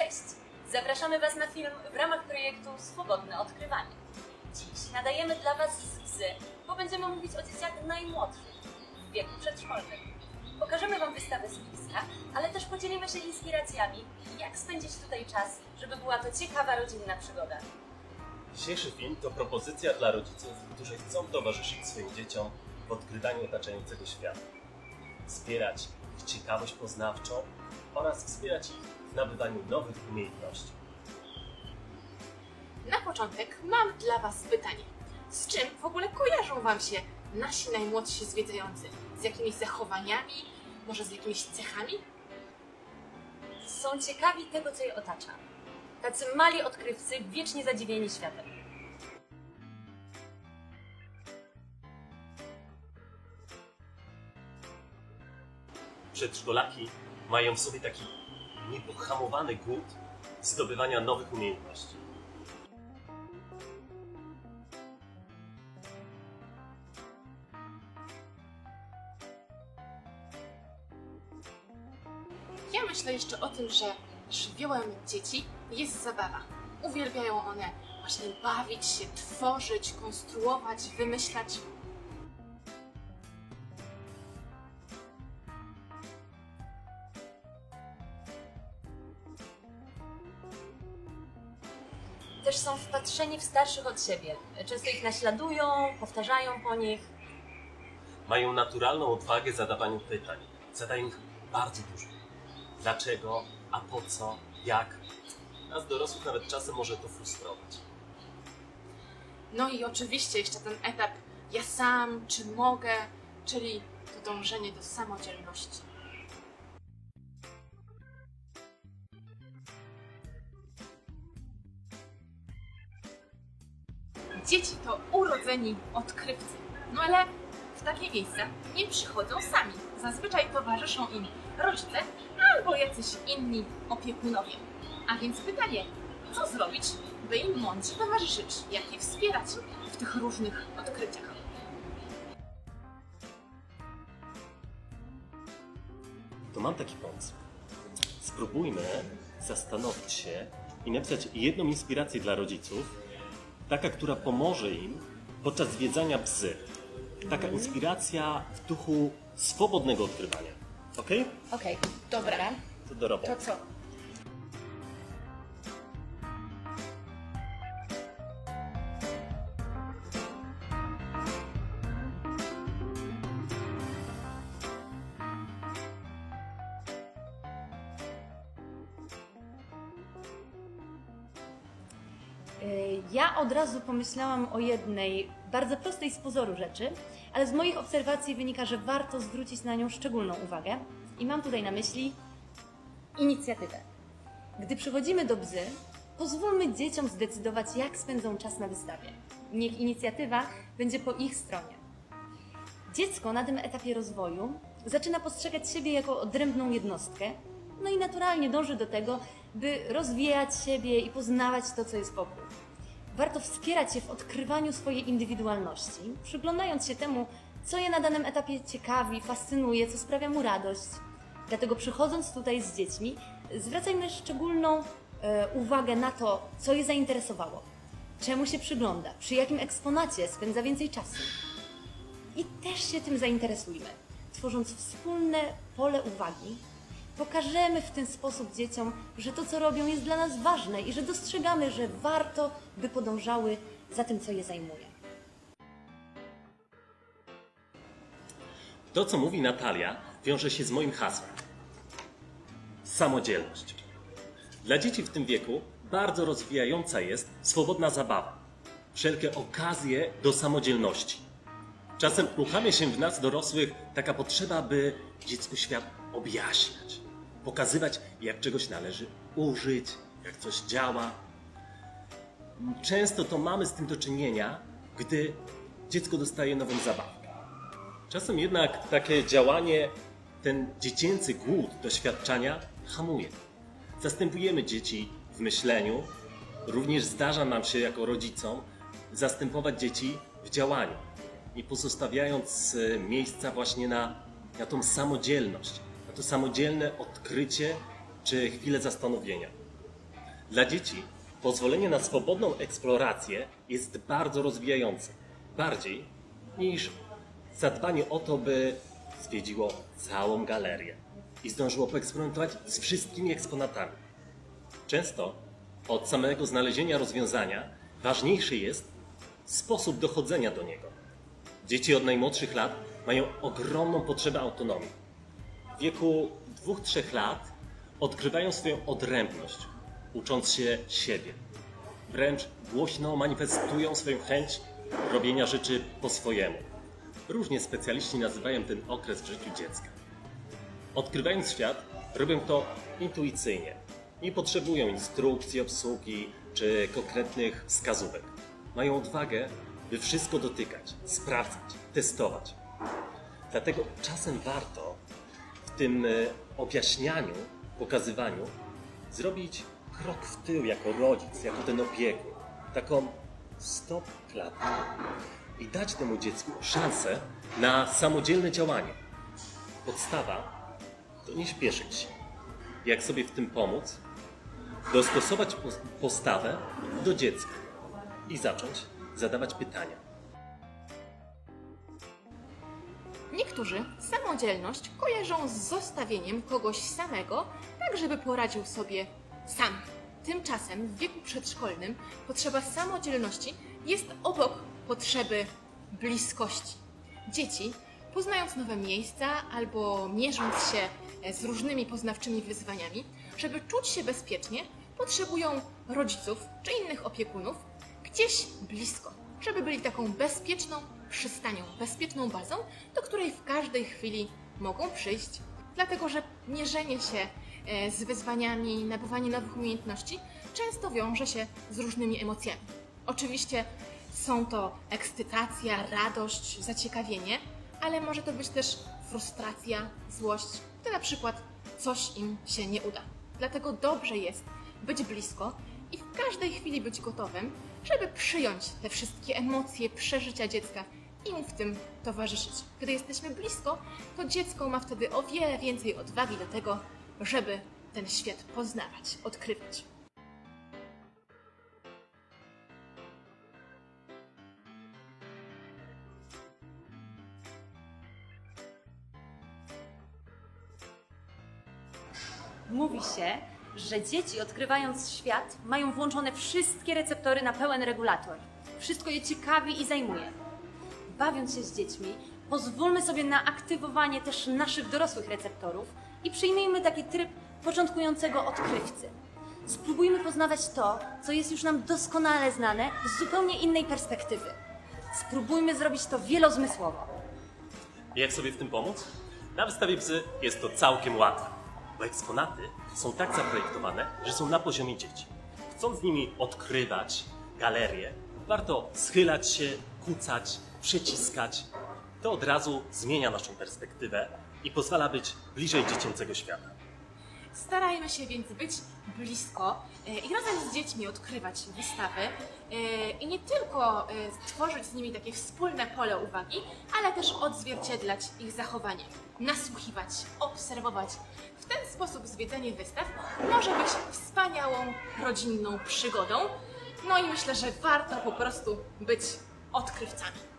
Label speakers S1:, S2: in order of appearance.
S1: Cześć! Zapraszamy Was na film w ramach projektu Swobodne Odkrywanie. Dziś nadajemy dla Was z bo będziemy mówić o dzieciach najmłodszych, w wieku przedszkolnym. Pokażemy Wam wystawę z bliska, ale też podzielimy się inspiracjami, jak spędzić tutaj czas, żeby była to ciekawa rodzinna przygoda.
S2: Dzisiejszy film to propozycja dla rodziców, którzy chcą towarzyszyć swoim dzieciom w odkrywaniu otaczającego świata, wspierać ich ciekawość poznawczą oraz wspierać ich w nabywaniu nowych umiejętności.
S3: Na początek mam dla Was pytanie. Z czym w ogóle kojarzą Wam się nasi najmłodsi zwiedzający? Z jakimiś zachowaniami? Może z jakimiś cechami?
S1: Są ciekawi tego, co je otacza. Tacy mali odkrywcy, wiecznie zadziwieni światem.
S2: Przedszkolaki mają w sobie taki niepohamowany głód zdobywania nowych umiejętności.
S3: Ja myślę jeszcze o tym, że żywiołem dzieci jest zabawa. Uwielbiają one właśnie bawić się, tworzyć, konstruować, wymyślać.
S1: Są wpatrzeni w starszych od siebie. Często ich naśladują, powtarzają po nich.
S2: Mają naturalną odwagę zadawania pytań. Zadają ich bardzo dużo. Dlaczego? A po co? Jak? Nas dorosłych nawet czasem może to frustrować.
S3: No i oczywiście jeszcze ten etap ja sam, czy mogę, czyli to dążenie do samodzielności. Dzieci to urodzeni odkrywcy. No ale w takie miejsca nie przychodzą sami. Zazwyczaj towarzyszą im rodzice albo jacyś inni opiekunowie. A więc pytanie, co zrobić, by im mądrze towarzyszyć? Jak je wspierać w tych różnych odkryciach?
S2: To mam taki pomysł. Spróbujmy zastanowić się i napisać jedną inspirację dla rodziców, taka, która pomoże im podczas zwiedzania bzy. Taka inspiracja w duchu swobodnego odkrywania. Ok?
S1: Okej,
S3: Dobra,
S2: To do roboty.
S3: to co?
S4: Ja od razu pomyślałam o jednej bardzo prostej z pozoru rzeczy, ale z moich obserwacji wynika, że warto zwrócić na nią szczególną uwagę. I mam tutaj na myśli inicjatywę. Gdy przychodzimy do bzy, pozwólmy dzieciom zdecydować, jak spędzą czas na wystawie. Niech inicjatywa będzie po ich stronie. Dziecko na tym etapie rozwoju zaczyna postrzegać siebie jako odrębną jednostkę, no i naturalnie dąży do tego, by rozwijać siebie i poznawać to, co jest wokół. Warto wspierać je w odkrywaniu swojej indywidualności, przyglądając się temu, co je na danym etapie ciekawi, fascynuje, co sprawia mu radość. Dlatego przychodząc tutaj z dziećmi, zwracajmy szczególną e, uwagę na to, co je zainteresowało, czemu się przygląda, przy jakim eksponacie spędza więcej czasu. I też się tym zainteresujmy. Tworząc wspólne pole uwagi, pokażemy w ten sposób dzieciom, że to, co robią, jest dla nas ważne i że dostrzegamy, że warto, by podążały za tym, co je zajmuje.
S2: To, co mówi Natalia, wiąże się z moim hasłem. Samodzielność. Dla dzieci w tym wieku bardzo rozwijająca jest swobodna zabawa. Wszelkie okazje do samodzielności. Czasem uruchamia się w nas dorosłych taka potrzeba, by dziecku świat objaśniać. Pokazywać, jak czegoś należy użyć, jak coś działa. Często to mamy z tym do czynienia, gdy dziecko dostaje nową zabawkę. Czasem jednak takie działanie, ten dziecięcy głód doświadczania hamuje. Zastępujemy dzieci w myśleniu. Również zdarza nam się jako rodzicom zastępować dzieci w działaniu, nie pozostawiając e, miejsca właśnie na, na tą samodzielność, to samodzielne odkrycie czy chwilę zastanowienia. Dla dzieci pozwolenie na swobodną eksplorację jest bardzo rozwijające. Bardziej niż zadbanie o to, by zwiedziło całą galerię i zdążyło poeksperymentować z wszystkimi eksponatami. Często od samego znalezienia rozwiązania ważniejszy jest sposób dochodzenia do niego. Dzieci od najmłodszych lat mają ogromną potrzebę autonomii. Wieku 2-3 lat odkrywają swoją odrębność, ucząc się siebie. Wręcz głośno manifestują swoją chęć robienia rzeczy po swojemu. Różnie specjaliści nazywają ten okres w życiu dziecka. Odkrywając świat, robią to intuicyjnie. Nie potrzebują instrukcji obsługi czy konkretnych wskazówek. Mają odwagę, by wszystko dotykać, sprawdzać, testować. Dlatego czasem warto tym e, objaśnianiu, pokazywaniu zrobić krok w tył jako rodzic, jako ten opiekun. Taką stop klatkę i dać temu dziecku szansę na samodzielne działanie. Podstawa to nie śpieszyć się. Jak sobie w tym pomóc? Dostosować pos- postawę do dziecka i zacząć zadawać pytania.
S3: Niektórzy samodzielność kojarzą z zostawieniem kogoś samego, tak żeby poradził sobie sam. Tymczasem w wieku przedszkolnym potrzeba samodzielności jest obok potrzeby bliskości. Dzieci, poznając nowe miejsca albo mierząc się e, z różnymi poznawczymi wyzwaniami, żeby czuć się bezpiecznie, potrzebują rodziców czy innych opiekunów gdzieś blisko, żeby byli taką bezpieczną przystanią, bezpieczną bazą, do której w każdej chwili mogą przyjść. Dlatego, że mierzenie się e, z wyzwaniami, nabywanie nowych umiejętności często wiąże się z różnymi emocjami. Oczywiście są to ekscytacja, radość, zaciekawienie, ale może to być też frustracja, złość, gdy na przykład coś im się nie uda. Dlatego dobrze jest być blisko i w każdej chwili być gotowym, żeby przyjąć te wszystkie emocje, przeżycia dziecka i mu w tym towarzyszyć. Gdy jesteśmy blisko, to dziecko ma wtedy o wiele więcej odwagi do tego, żeby ten świat poznawać, odkrywać.
S4: Mówi się, że dzieci odkrywając świat mają włączone wszystkie receptory na pełen regulator. Wszystko je ciekawi i zajmuje. Bawiąc się z dziećmi, pozwólmy sobie na aktywowanie też naszych dorosłych receptorów i przyjmijmy taki tryb początkującego odkrywcy. Spróbujmy poznawać to, co jest już nam doskonale znane z zupełnie innej perspektywy. Spróbujmy zrobić to wielozmysłowo.
S2: Jak sobie w tym pomóc? Na wystawie Bzy jest to całkiem łatwe, bo eksponaty są tak zaprojektowane, że są na poziomie dzieci. Chcąc z nimi odkrywać galerię, warto schylać się, kucać, przyciskać. To od razu zmienia naszą perspektywę i pozwala być bliżej dziecięcego świata.
S3: Starajmy się więc być blisko e, i razem z dziećmi odkrywać wystawy e, i nie tylko e, tworzyć z nimi takie wspólne pole uwagi, ale też odzwierciedlać ich zachowanie, nasłuchiwać, obserwować. W ten sposób zwiedzenie wystaw może być wspaniałą rodzinną przygodą. No i myślę, że warto po prostu być odkrywcami.